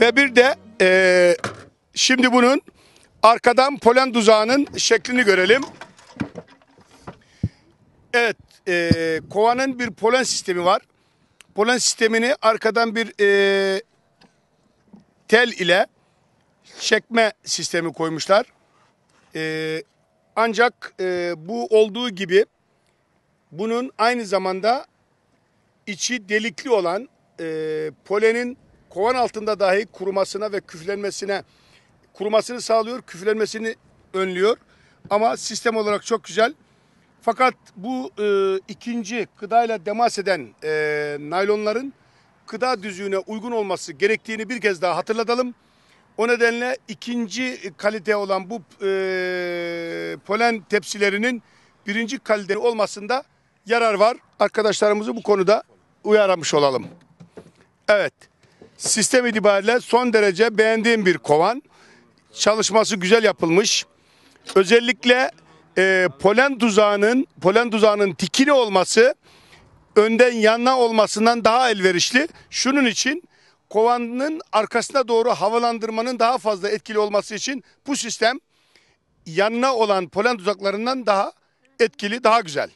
Ve bir de e, şimdi bunun arkadan polen tuzağının şeklini görelim. Evet, e, kovanın bir polen sistemi var. Polen sistemini arkadan bir e, tel ile çekme sistemi koymuşlar. E, ancak e, bu olduğu gibi bunun aynı zamanda içi delikli olan e, polenin kovan altında dahi kurumasına ve küflenmesine kurumasını sağlıyor, küflenmesini önlüyor. Ama sistem olarak çok güzel. Fakat bu e, ikinci gıdayla temas eden e, naylonların gıda düzüğüne uygun olması gerektiğini bir kez daha hatırlatalım. O nedenle ikinci kalite olan bu e, polen tepsilerinin birinci kalite olmasında yarar var. Arkadaşlarımızı bu konuda uyarmış olalım. Evet. Sistem itibariyle son derece beğendiğim bir kovan. Çalışması güzel yapılmış. Özellikle e, polen tuzağının polen tuzağının tikili olması önden yanına olmasından daha elverişli. Şunun için kovanın arkasına doğru havalandırmanın daha fazla etkili olması için bu sistem yanına olan polen tuzaklarından daha etkili, daha güzel.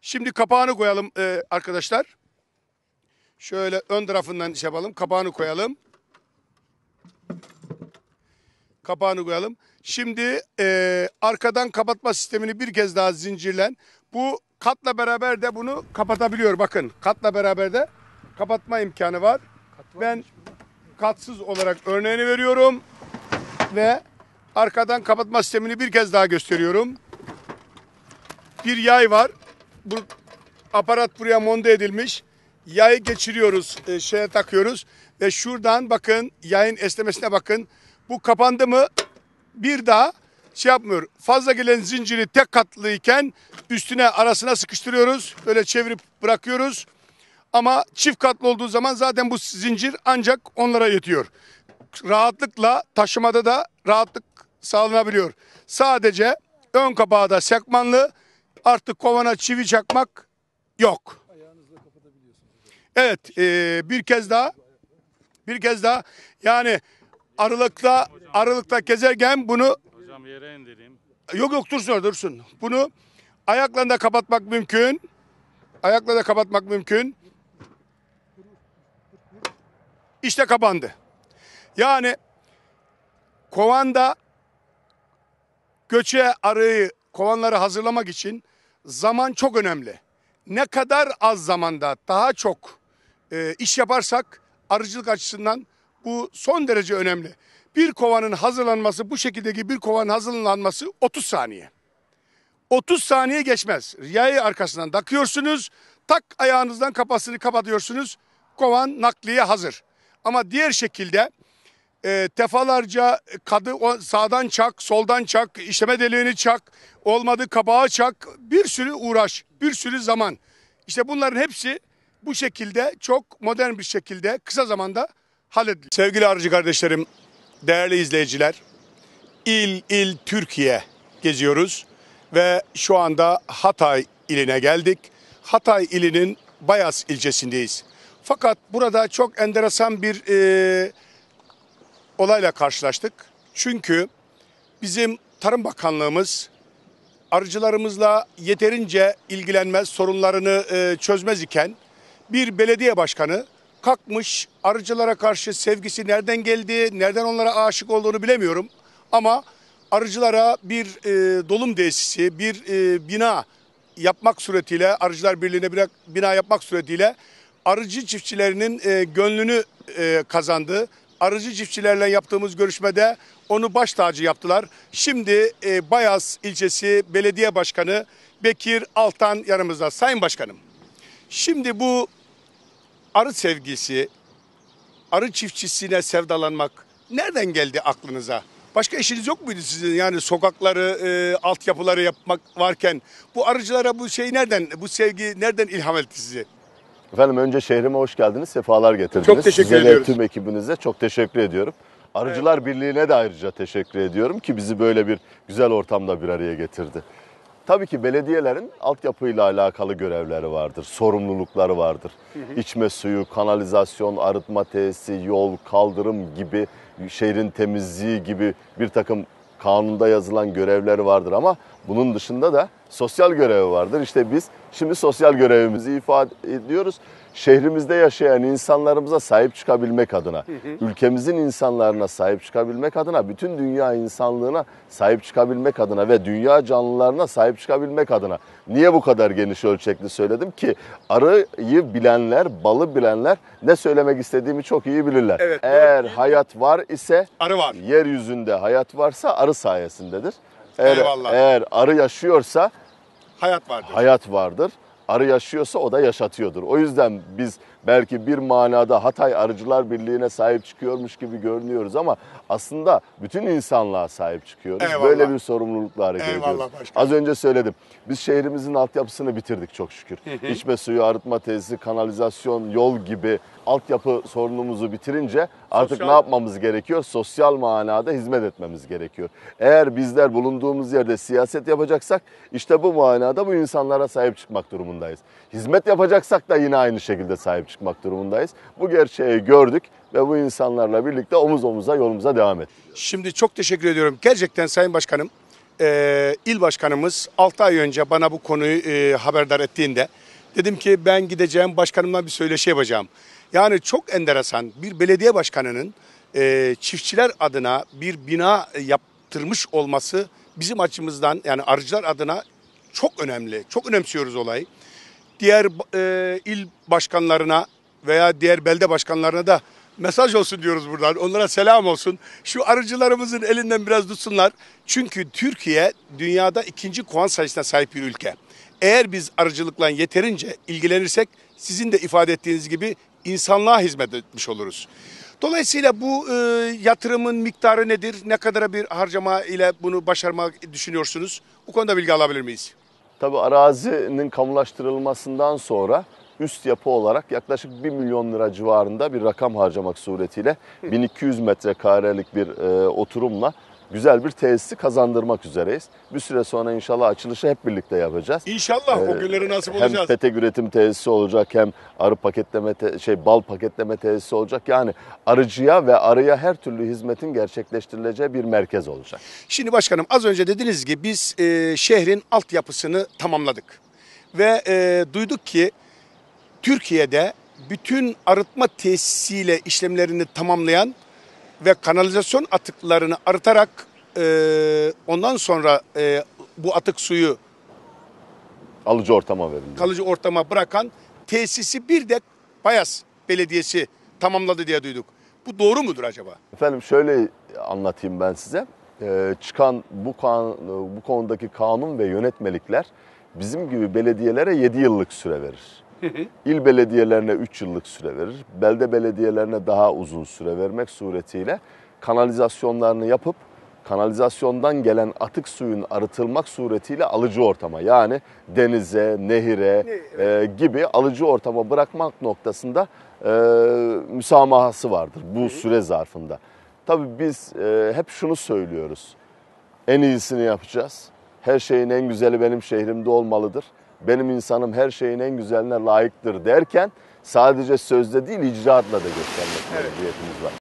Şimdi kapağını koyalım e, arkadaşlar. Şöyle ön tarafından şey yapalım. Kapağını koyalım. Kapağını koyalım. Şimdi e, arkadan kapatma sistemini bir kez daha zincirlen. Bu katla beraber de bunu kapatabiliyor. Bakın katla beraber de kapatma imkanı var. Ben katsız olarak örneğini veriyorum. Ve arkadan kapatma sistemini bir kez daha gösteriyorum. Bir yay var. Bu aparat buraya monte edilmiş. Yayı geçiriyoruz, e, şeye takıyoruz ve şuradan bakın yayın esnemesine bakın. Bu kapandı mı bir daha şey yapmıyor. Fazla gelen zinciri tek katlıyken üstüne arasına sıkıştırıyoruz. Böyle çevirip bırakıyoruz. Ama çift katlı olduğu zaman zaten bu zincir ancak onlara yetiyor. Rahatlıkla taşımada da rahatlık sağlanabiliyor. Sadece ön kapağı da sekmanlı. Artık kovana çivi çakmak yok. Evet, e, bir kez daha, bir kez daha. Yani aralıkta, aralıkta gezerken bunu Hocam yere indireyim. Yok yok dursun dursun. Bunu ayakla da kapatmak mümkün. Ayakla da kapatmak mümkün. İşte kapandı. Yani kovanda göçe arıyı kovanları hazırlamak için zaman çok önemli. Ne kadar az zamanda daha çok e, iş yaparsak arıcılık açısından bu son derece önemli. Bir kovanın hazırlanması bu şekildeki bir kovanın hazırlanması 30 saniye. 30 saniye geçmez. Yayı arkasından takıyorsunuz. Tak ayağınızdan kapasını kapatıyorsunuz. Kovan nakliye hazır. Ama diğer şekilde e, defalarca kadı o- sağdan çak, soldan çak, işleme deliğini çak, olmadı kabağı çak. Bir sürü uğraş, bir sürü zaman. İşte bunların hepsi bu şekilde çok modern bir şekilde kısa zamanda halledilir. Sevgili arıcı kardeşlerim, değerli izleyiciler, il il Türkiye geziyoruz ve şu anda Hatay iline geldik. Hatay ilinin Bayas ilçesindeyiz. Fakat burada çok enteresan bir e, olayla karşılaştık. Çünkü bizim Tarım Bakanlığımız arıcılarımızla yeterince ilgilenmez, sorunlarını e, çözmez iken bir belediye başkanı kalkmış arıcılara karşı sevgisi nereden geldi, nereden onlara aşık olduğunu bilemiyorum. Ama arıcılara bir e, dolum tesisi, bir e, bina yapmak suretiyle, Arıcılar Birliği'ne bir bina yapmak suretiyle arıcı çiftçilerinin e, gönlünü e, kazandı. Arıcı çiftçilerle yaptığımız görüşmede onu baş tacı yaptılar. Şimdi e, Bayaz ilçesi belediye başkanı Bekir Altan yanımızda. Sayın Başkanım, şimdi bu arı sevgisi, arı çiftçisine sevdalanmak nereden geldi aklınıza? Başka işiniz yok muydu sizin? Yani sokakları, e, altyapıları yapmak varken bu arıcılara bu şey nereden, bu sevgi nereden ilham etti sizi? Efendim önce şehrime hoş geldiniz, sefalar getirdiniz. Çok teşekkür Size ediyoruz. ve tüm ekibinize çok teşekkür ediyorum. Arıcılar Birliği'ne de ayrıca teşekkür ediyorum ki bizi böyle bir güzel ortamda bir araya getirdi. Tabii ki belediyelerin altyapıyla alakalı görevleri vardır, sorumlulukları vardır. İçme suyu, kanalizasyon, arıtma tesisi, yol, kaldırım gibi, şehrin temizliği gibi bir takım kanunda yazılan görevleri vardır ama bunun dışında da sosyal görevi vardır. İşte biz şimdi sosyal görevimizi ifade ediyoruz. Şehrimizde yaşayan insanlarımıza sahip çıkabilmek adına, ülkemizin insanlarına sahip çıkabilmek adına, bütün dünya insanlığına sahip çıkabilmek adına ve dünya canlılarına sahip çıkabilmek adına. Niye bu kadar geniş ölçekli söyledim ki arıyı bilenler, balı bilenler ne söylemek istediğimi çok iyi bilirler. Evet, Eğer hayat var ise Arı var. yeryüzünde hayat varsa arı sayesindedir. Eğer, Eyvallah. eğer arı yaşıyorsa Hayat vardır. hayat vardır. Arı yaşıyorsa o da yaşatıyordur. O yüzden biz belki bir manada Hatay Arıcılar Birliği'ne sahip çıkıyormuş gibi görünüyoruz ama aslında bütün insanlığa sahip çıkıyoruz. Eyvallah. Böyle bir sorumlulukla hareket Eyvallah ediyoruz. başkanım. Az önce söyledim. Biz şehrimizin altyapısını bitirdik çok şükür. İçme suyu, arıtma tesisi, kanalizasyon, yol gibi altyapı sorunumuzu bitirince artık Sosyal- ne yapmamız gerekiyor? Sosyal manada hizmet etmemiz gerekiyor. Eğer bizler bulunduğumuz yerde siyaset yapacaksak işte bu manada bu insanlara sahip çıkmak durumundayız. Hizmet yapacaksak da yine aynı şekilde sahip çıkmak durumundayız. Bu gerçeği gördük ve bu insanlarla birlikte omuz omuza yolumuza devam ettik. Şimdi çok teşekkür ediyorum. Gerçekten Sayın Başkanım, e, il başkanımız 6 ay önce bana bu konuyu e, haberdar ettiğinde dedim ki ben gideceğim başkanımla bir söyleşi yapacağım. Yani çok enteresan bir belediye başkanının e, çiftçiler adına bir bina yaptırmış olması bizim açımızdan yani arıcılar adına çok önemli. Çok önemsiyoruz olayı. Diğer e, il başkanlarına veya diğer belde başkanlarına da mesaj olsun diyoruz buradan. Onlara selam olsun. Şu arıcılarımızın elinden biraz tutsunlar. Çünkü Türkiye dünyada ikinci kovan sayısına sahip bir ülke. Eğer biz arıcılıkla yeterince ilgilenirsek sizin de ifade ettiğiniz gibi insanlığa hizmet etmiş oluruz. Dolayısıyla bu e, yatırımın miktarı nedir? Ne kadar bir harcama ile bunu başarmak düşünüyorsunuz? Bu konuda bilgi alabilir miyiz? Tabii arazinin kamulaştırılmasından sonra üst yapı olarak yaklaşık 1 milyon lira civarında bir rakam harcamak suretiyle 1200 metrekarelik bir e, oturumla güzel bir tesisi kazandırmak üzereyiz. Bir süre sonra inşallah açılışı hep birlikte yapacağız. İnşallah o Ee, günleri nasip hem olacağız. petek üretim tesisi olacak hem arı paketleme te- şey bal paketleme tesisi olacak. Yani arıcıya ve arıya her türlü hizmetin gerçekleştirileceği bir merkez olacak. Şimdi başkanım az önce dediniz ki biz e, şehrin altyapısını tamamladık. Ve e, duyduk ki Türkiye'de bütün arıtma tesisiyle işlemlerini tamamlayan ve kanalizasyon atıklarını arıtarak e, ondan sonra e, bu atık suyu Alıcı ortama verildi. kalıcı ortama bırakan tesisi bir de Payas Belediyesi tamamladı diye duyduk. Bu doğru mudur acaba? Efendim şöyle anlatayım ben size. Ee, çıkan bu kan, bu konudaki kanun ve yönetmelikler bizim gibi belediyelere 7 yıllık süre verir. İl belediyelerine 3 yıllık süre verir. Belde belediyelerine daha uzun süre vermek suretiyle kanalizasyonlarını yapıp kanalizasyondan gelen atık suyun arıtılmak suretiyle alıcı ortama yani denize, nehire e, gibi alıcı ortama bırakmak noktasında e, müsamahası vardır bu süre zarfında. Tabii biz e, hep şunu söylüyoruz. En iyisini yapacağız. Her şeyin en güzeli benim şehrimde olmalıdır. Benim insanım her şeyin en güzeline layıktır derken sadece sözde değil icraatla da göstermek mecburiyetimiz var.